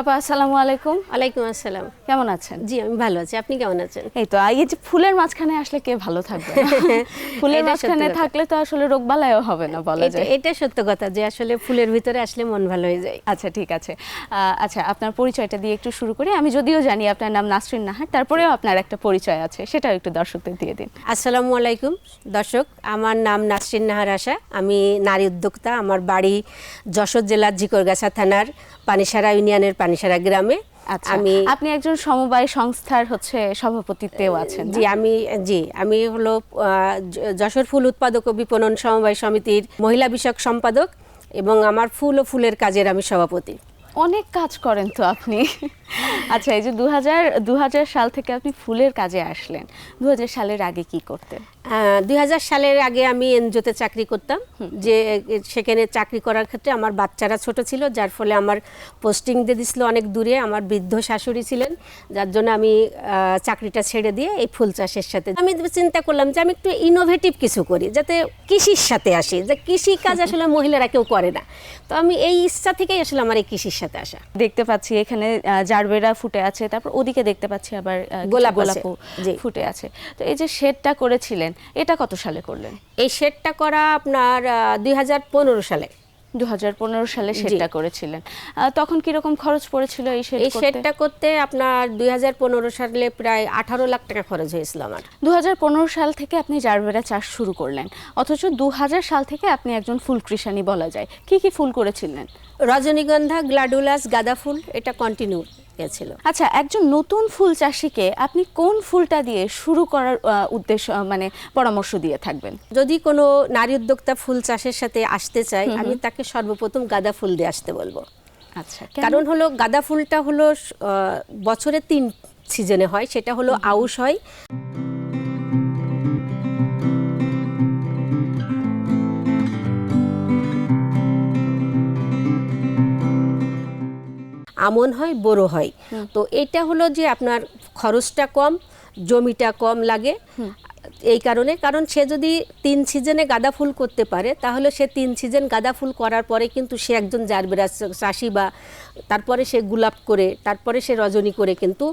আপা আসসালামু আলাইকুম। ওয়ালাইকুম আসসালাম। কেমন আছেন? জি আমি ভালো আছি। আপনি কেমন আছেন? এই তো এই যে ফুলের মাঝখানে আসলে কে ভালো থাকবে ফুলের মাঝখানে থাকলে তো আসলে রোগ বালাইও হবে না বলা যায়। এটা সত্য কথা যে আসলে ফুলের ভিতরে আসলে মন ভালো হয়ে যায়। আচ্ছা ঠিক আছে। আচ্ছা আপনার পরিচয়টা দিয়ে একটু শুরু করি। আমি যদিও জানি আপনার নাম নাসরিন নাহার তারপরেও আপনার একটা পরিচয় আছে সেটাও একটু দর্শকদের দিয়ে দিন। আসসালামু আলাইকুম। দর্শক আমার নাম নাসরিন নাহার আশা। আমি নারী উদ্যোক্তা। আমার বাড়ি যশোর জেলার জিকরগাছা থানার পানিসারা ইউনিয়নের পানিসারা গ্রামে। আচ্ছা আমি আপনি একজন সমবায় সংস্থার হচ্ছে সভাপতিত্বেও আছেন জি আমি জি আমি হলো যশোর ফুল উৎপাদক ও বিপণন সমবায় সমিতির মহিলা বিষয়ক সম্পাদক এবং আমার ফুল ও ফুলের কাজের আমি সভাপতি। অনেক কাজ করেন তো আপনি। আচ্ছা এই যে দু হাজার দু হাজার সাল থেকে আপনি ফুলের কাজে আসলেন। দু হাজার সালের আগে কি করতেন? দুই হাজার সালের আগে আমি এনজিওতে চাকরি করতাম। যে সেখানে চাকরি করার ক্ষেত্রে আমার বাচ্চারা ছোট ছিল যার ফলে আমার পোস্টিং দিয়ে দিছিল অনেক দূরে। আমার বৃদ্ধ শাশুড়ি ছিলেন যার জন্য আমি চাকরিটা ছেড়ে দিয়ে এই ফুল চাষের সাথে। আমি চিন্তা করলাম যে আমি একটু ইনোভেটিভ কিছু করি যাতে কৃষির সাথে আসি। যে কৃষি কাজ আসলে মহিলারা কেউ করে না। তো আমি এই ইচ্ছা থেকেই আসলে আমার এই কৃষির সাথে আসা। দেখতে পাচ্ছি এখানে আহ, জারবেরা ফুটে আছে তারপর ওদিকে দেখতে পাচ্ছি আবার গোলাপ আছে, গোলাপও ফুটে আছে। তো এই যে শেডটা করেছিলেন এটা কত সালে করলেন? এই শেডটা করা আপনার দুই হাজার পনেরো সালে। দু হাজার পনেরো সালে সেটটা করেছিলেন। তখন কীরকম খরচ পড়েছিল এই এই সেটটা করতে আপনার দুই সালে প্রায় আঠারো লাখ টাকা খরচ হয়েছিল আমার। দুই হাজার পনেরো সাল থেকে আপনি জারবেরা চাষ শুরু করলেন অথচ দু হাজার সাল থেকে আপনি একজন ফুল কৃষানি বলা যায়। কি কি ফুল করেছিলেন? রজনীগন্ধা গ্লাডুলাস গাঁদা ফুল এটা কন্টিনিউ গেছিল। আচ্ছা একজন নতুন ফুল চাষিকে আপনি কোন ফুলটা দিয়ে শুরু করার উদ্দেশ্য মানে পরামর্শ দিয়ে থাকবেন? যদি কোনো নারী উদ্যোক্তা ফুল চাষের সাথে আসতে চায় আমি তাকে সর্বপ্রথম গাঁদা ফুল দিয়ে আসতে বলব। আচ্ছা কারণ হলো গাঁদা ফুলটা হলো বছরে তিন সিজনে হয় সেটা হলো আউশ হয়। আমন হয় বড় হয়। তো এটা হলো যে আপনার খরচটা কম জমিটা কম লাগে। এই কারণে কারণ সে যদি তিন সিজনে গাঁদা ফুল করতে পারে তাহলে সে তিন সিজন গাঁদা ফুল করার পরে কিন্তু সে একজন জারবেরা চাষি বা তারপরে সে গোলাপ করে তারপরে সে রজনী করে কিন্তু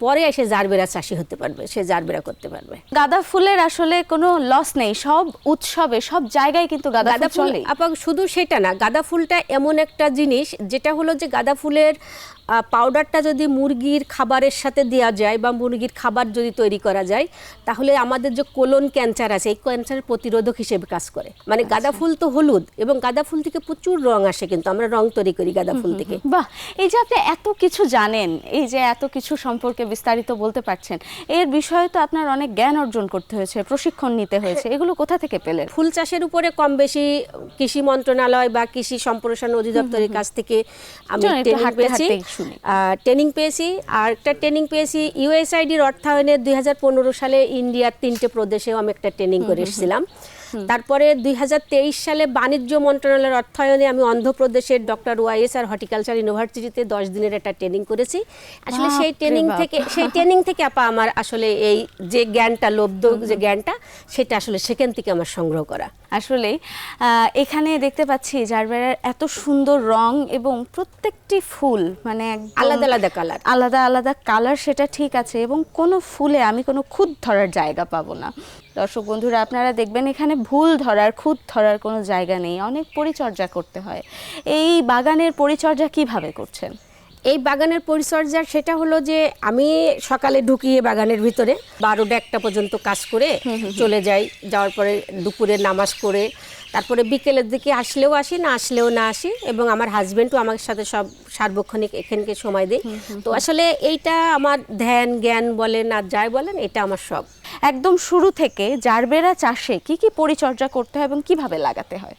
পরে এসে জারবেরা চাষি হতে পারবে সে জারবেরা করতে পারবে। গাঁদা ফুলের আসলে কোনো লস নেই সব উৎসবে সব জায়গায় কিন্তু গাঁদা ফুল চলে শুধু সেটা না গাঁদা ফুলটা এমন একটা জিনিস যেটা হলো যে গাঁদা ফুলের পাউডারটা যদি মুরগির খাবারের সাথে দেওয়া যায় বা মুরগির খাবার যদি তৈরি করা যায় তাহলে আমাদের যে কোলন ক্যান্সার আছে এই ক্যান্সার প্রতিরোধক হিসেবে কাজ করে। মানে গাঁদা ফুল তো হলুদ এবং গাঁদা ফুল থেকে প্রচুর রং আসে কিন্তু আমরা রং তৈরি করি গাঁদা ফুল থেকে। বাহ! এই যে আপনি এত কিছু জানেন এই যে এত কিছু সম্পর্কে বিস্তারিত বলতে পারছেন এর বিষয়ে তো আপনার অনেক জ্ঞান অর্জন করতে হয়েছে প্রশিক্ষণ নিতে হয়েছে এগুলো কোথা থেকে পেলেন? ফুল চাষের উপরে কম বেশি কৃষি মন্ত্রণালয় বা কৃষি সম্প্রসারণ অধিদপ্তরের কাছ থেকে আমি ট্রেনিং পেয়েছি। আর একটা ট্রেনিং পেয়েছি ইউএসআইডির অর্থায়নে দুই হাজার পনেরো সালে ইন্ডিয়ার তিনটে প্রদেশেও আমি একটা ট্রেনিং করে এসেছিলাম তারপরে দুই হাজার তেইশ সালে বাণিজ্য মন্ত্রণালয়ের অর্থায়নে আমি অন্ধ্রপ্রদেশের ডক্টর ওয়াইএস আর হর্টিকালচার ইউনিভার্সিটিতে দশ দিনের একটা ট্রেনিং করেছি। আসলে সেই ট্রেনিং থেকে সেই ট্রেনিং থেকে আপা আমার আসলে এই যে জ্ঞানটা লব্ধ যে জ্ঞানটা সেটা আসলে সেখান থেকে আমার সংগ্রহ করা। আসলে এখানে দেখতে পাচ্ছি জারবেরার এত সুন্দর রং এবং প্রত্যেকটি ফুল মানে আলাদা আলাদা কালার আলাদা আলাদা কালার সেটা ঠিক আছে এবং কোনো ফুলে আমি কোনো খুদ ধরার জায়গা পাবো না। দর্শক বন্ধুরা আপনারা দেখবেন এখানে ভুল ধরার খুদ ধরার কোনো জায়গা নেই অনেক পরিচর্যা করতে হয়। এই বাগানের পরিচর্যা কীভাবে করছেন? এই বাগানের পরিচর্যা সেটা হলো যে আমি সকালে ঢুকিয়ে বাগানের ভিতরে বারোটা একটা পর্যন্ত কাজ করে চলে যাই। যাওয়ার পরে দুপুরে নামাজ করে তারপরে বিকেলের দিকে আসলেও আসি না আসলেও না আসি এবং আমার হাজব্যান্ডও আমার সাথে সব সার্বক্ষণিক এখানকে সময় দেয়। তো আসলে এইটা আমার ধ্যান জ্ঞান বলেন আর যাই বলেন এটা আমার সব একদম শুরু থেকে জারবেরা চাষে কি কি পরিচর্যা করতে হয় এবং কীভাবে লাগাতে হয়?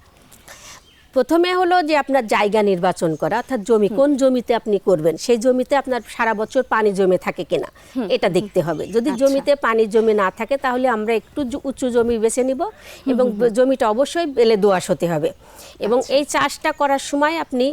প্রথমে হলো যে আপনার জায়গা নির্বাচন করা অর্থাৎ জমি কোন জমিতে আপনি করবেন সেই জমিতে আপনার সারা বছর পানি জমে থাকে কিনা এটা দেখতে হবে। যদি জমিতে পানি জমে না থাকে তাহলে আমরা একটু উঁচু জমি বেছে নিব এবং জমিটা অবশ্যই বেলে দোয়াশ হতে হবে। এবং এই চাষটা করার সময় আপনি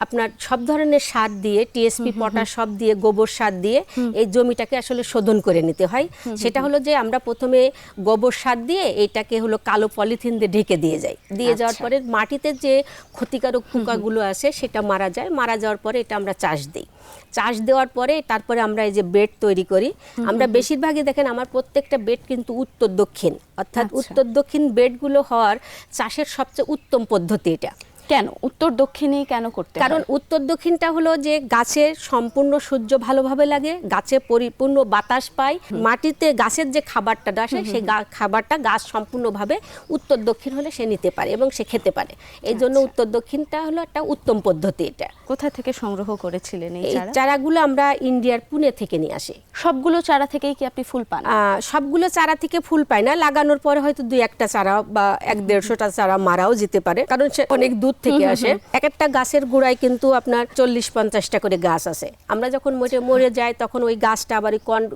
আপনার সব ধরনের সার দিয়ে টিএসপি পটাশ সব দিয়ে গোবর সার দিয়ে এই জমিটাকে আসলে শোধন করে নিতে হয়। সেটা হলো যে আমরা প্রথমে গোবর সার দিয়ে এটাকে হলো কালো পলিথিন দিয়ে ঢেকে দিয়ে যাই। দিয়ে যাওয়ার আচ্ছা। পরে মাটিতে যে ক্ষতিকারক পোকাগুলো আছে সেটা মারা যায়। মারা যাওয়ার পরে এটা আমরা চাষ দিই। চাষ দেওয়ার পরে তারপরে আমরা এই যে বেড তৈরি করি। আমরা বেশিরভাগই দেখেন আমার প্রত্যেকটা বেড কিন্তু উত্তর দক্ষিণ। অর্থাৎ আচ্ছা। উত্তর দক্ষিণ বেডগুলো হওয়ার চাষের সবচেয়ে উত্তম পদ্ধতি এটা। কেন? উত্তর দক্ষিণেই কেন করতে কারণ উত্তর দক্ষিণটা হলো যে গাছের সম্পূর্ণ সূর্য ভালোভাবে লাগে গাছে পরিপূর্ণ বাতাস পায় মাটিতে গাছের যে খাবারটা আসে সেই খাবারটা গাছ সম্পূর্ণভাবে উত্তর দক্ষিণ হলে সে নিতে পারে এবং সে খেতে পারে। এই জন্য আচ্ছা। উত্তর দক্ষিণটা হলো একটা উত্তম পদ্ধতি এটা। কোথা থেকে সংগ্রহ করেছিলেন এই চারাগুলো আমরা ইন্ডিয়ার পুনে থেকে নিয়ে আসি। সবগুলো চারা থেকেই কি আপনি ফুল পান? সবগুলো চারা থেকে ফুল পায় না লাগানোর পরে হয়তো দুই একটা চারা বা এক দেড়শোটা চারা মারাও যেতে পারে। কারণ সে অনেক দূর থেকে আসে এক একটা গাছের গোড়ায় কিন্তু আপনার চল্লিশ পঞ্চাশটা করে গাছ আছে। আমরা যখন মরে মরে যাই তখন ওই গাছটা আবার ওই কন্ড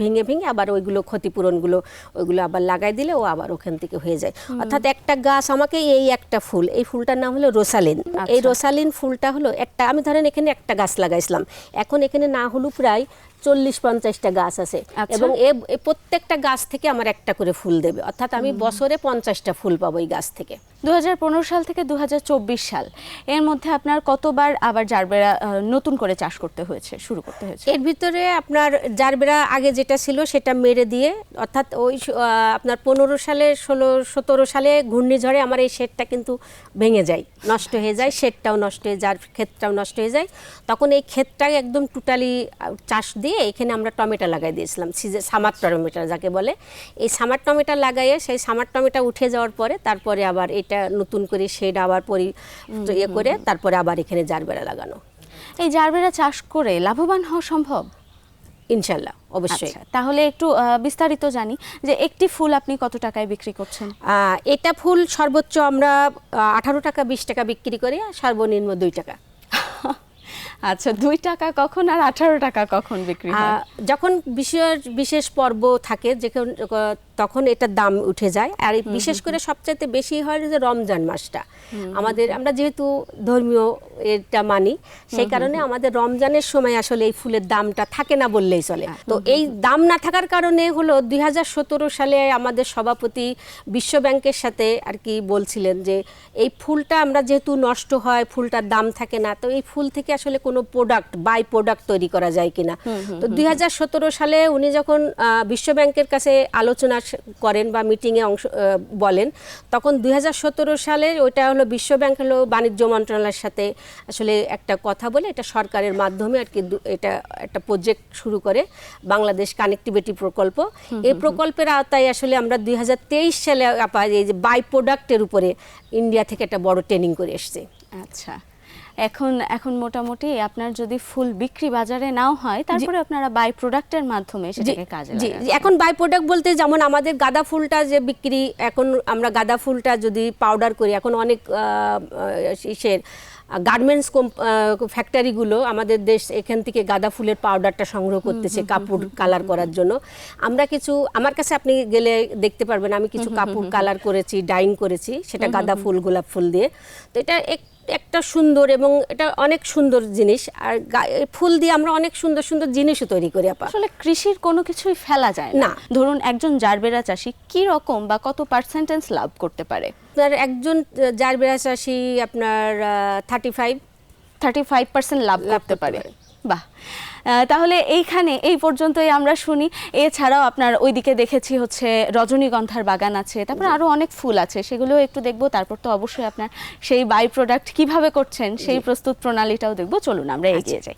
ভেঙে ভেঙে আবার ওইগুলো ক্ষতিপূরণগুলো ওইগুলো আবার লাগাই দিলে ও আবার ওখান থেকে হয়ে যায়। অর্থাৎ একটা গাছ আমাকে এই একটা ফুল এই ফুলটার নাম হলো রোসালিন। এই আচ্ছা। রোসালিন ফুলটা হলো একটা আমি ধরেন এখানে একটা গাছ লাগাইছিলাম। এখন এখানে না হলো প্রায় চল্লিশ পঞ্চাশটা গাছ আছে। আচ্ছা। এবং এ প্রত্যেকটা গাছ থেকে আমার একটা করে ফুল দেবে। অর্থাৎ আমি বছরে পঞ্চাশটা ফুল পাবো এই গাছ থেকে। দু হাজার পনেরো সাল থেকে দু হাজার চব্বিশ সাল এর মধ্যে আপনার কতবার আবার জারবেরা নতুন করে চাষ করতে হয়েছে শুরু করতে হয়েছে? এর ভিতরে আপনার জারবেরা আগে যেটা ছিল সেটা মেরে দিয়ে অর্থাৎ ওই আপনার পনেরো সালে ষোলো সতেরো সালে ঘূর্ণিঝড়ে আমার এই শেডটা কিন্তু ভেঙে যায় নষ্ট হয়ে যায় শেডটাও নষ্ট হয়ে যায় ক্ষেতটাও নষ্ট হয়ে যায়। তখন এই ক্ষেতটা একদম টোটালি চাষ দিয়ে এখানে আমরা টমেটো লাগাই দিয়েছিলাম। সিজে সামার টমেটো যাকে বলে। এই সামার টমেটো লাগাইয়ে সেই সামার টমেটো উঠে যাওয়ার পরে তারপরে আবার এটা নতুন করে শেড আবার পরি ইয়ে করে তারপরে আবার এখানে জারবেরা লাগানো। এই জারবেরা চাষ করে লাভবান হওয়া সম্ভব? ইনশাল্লাহ অবশ্যই। আচ্ছা তাহলে একটু বিস্তারিত জানি যে একটি ফুল আপনি কত টাকায় বিক্রি করছেন? আহ, এটা ফুল সর্বোচ্চ আমরা আঠারো টাকা বিশ টাকা বিক্রি করি সর্বনিম্ন দুই টাকা। আচ্ছা দুই টাকা কখন আর আঠারো টাকা কখন বিক্রি হয়? যখন বিশেষ বিশেষ পর্ব থাকে, যখন তখন এটার দাম উঠে যায়। আর বিশেষ করে সবচাইতে বেশি হয় যে রমজান মাসটা। আমাদের আমরা যেহেতু ধর্মীয় এটা মানি সেই কারণে আমাদের রমজানের সময় আসলে এই ফুলের দামটা থাকে না বললেই চলে। তো এই দাম না থাকার কারণে হলো দুই হাজার সতেরো সালে আমাদের সভাপতি বিশ্ব ব্যাংকের সাথে আর কি বলছিলেন যে এই ফুলটা আমরা যেহেতু নষ্ট হয় ফুলটার দাম থাকে না তো এই ফুল থেকে আসলে কোনো প্রোডাক্ট বাই প্রোডাক্ট তৈরি করা যায় কিনা? তো দুই হাজার সতেরো সালে উনি যখন আহ, বিশ্ব ব্যাংকের কাছে আলোচনা স- করেন বা মিটিংয়ে অংশ বলেন তখন দুই হাজার সতেরো সালে ওইটা হলো বিশ্ব ব্যাংক হলো বাণিজ্য মন্ত্রণালয়ের সাথে আসলে একটা কথা বলে এটা সরকারের মাধ্যমে আর কি এটা একটা প্রজেক্ট শুরু করে বাংলাদেশ কানেক্টিভিটি প্রকল্প। এই প্রকল্পের আওতায় আসলে আমরা দুই হাজার তেইশ সালে আপা এই যে বাই প্রোডাক্টের উপরে ইন্ডিয়া থেকে একটা বড় ট্রেনিং করে এসছে। আচ্ছা। এখন এখন মোটামুটি আপনার যদি ফুল বিক্রি বাজারে নাও হয় তারপরে আপনারা বাই প্রোডাক্টের মাধ্যমে সেটাকে কাজে জি। জি, এখন বাই প্রোডাক্ট বলতে যেমন আমাদের গাঁদা ফুলটা যে বিক্রি এখন আমরা গাঁদা ফুলটা যদি পাউডার করি এখন অনেক ইসের গার্মেন্টস ফ্যাক্টরিগুলো আমাদের দেশ এখান থেকে গাঁদা ফুলের পাউডারটা সংগ্রহ করতেছে কাপড় কালার করার জন্য। আমরা কিছু আমার কাছে আপনি গেলে দেখতে পারবেন আমি কিছু কাপড় কালার করেছি ডাইং করেছি সেটা গাঁদা ফুল গোলাপ ফুল দিয়ে। তো এটা এক- একটা সুন্দর এবং এটা অনেক সুন্দর জিনিস। আর ফুল দিয়ে আমরা অনেক সুন্দর সুন্দর জিনিসও তৈরি করি আপা। আসলে কৃষির কোনো কিছুই ফেলা যায় না। ধরুন একজন জারবেরা চাষি কি রকম বা কত পার্সেন্টেজ লাভ করতে পারে? আপনার একজন জারবেরা চাষি আপনার thirty five thirty five percent লাভ করতে পারে। বাহ। তাহলে এইখানে এই পর্যন্তই আমরা শুনি। এছাড়াও আপনার ওইদিকে দেখেছি হচ্ছে রজনীগন্ধার বাগান আছে তারপর আরও অনেক ফুল আছে সেগুলো একটু দেখব তারপর তো অবশ্যই আপনার সেই বাই প্রোডাক্ট কীভাবে করছেন সেই প্রস্তুত প্রণালীটাও দেখব। চলুন আমরা এগিয়ে যাই।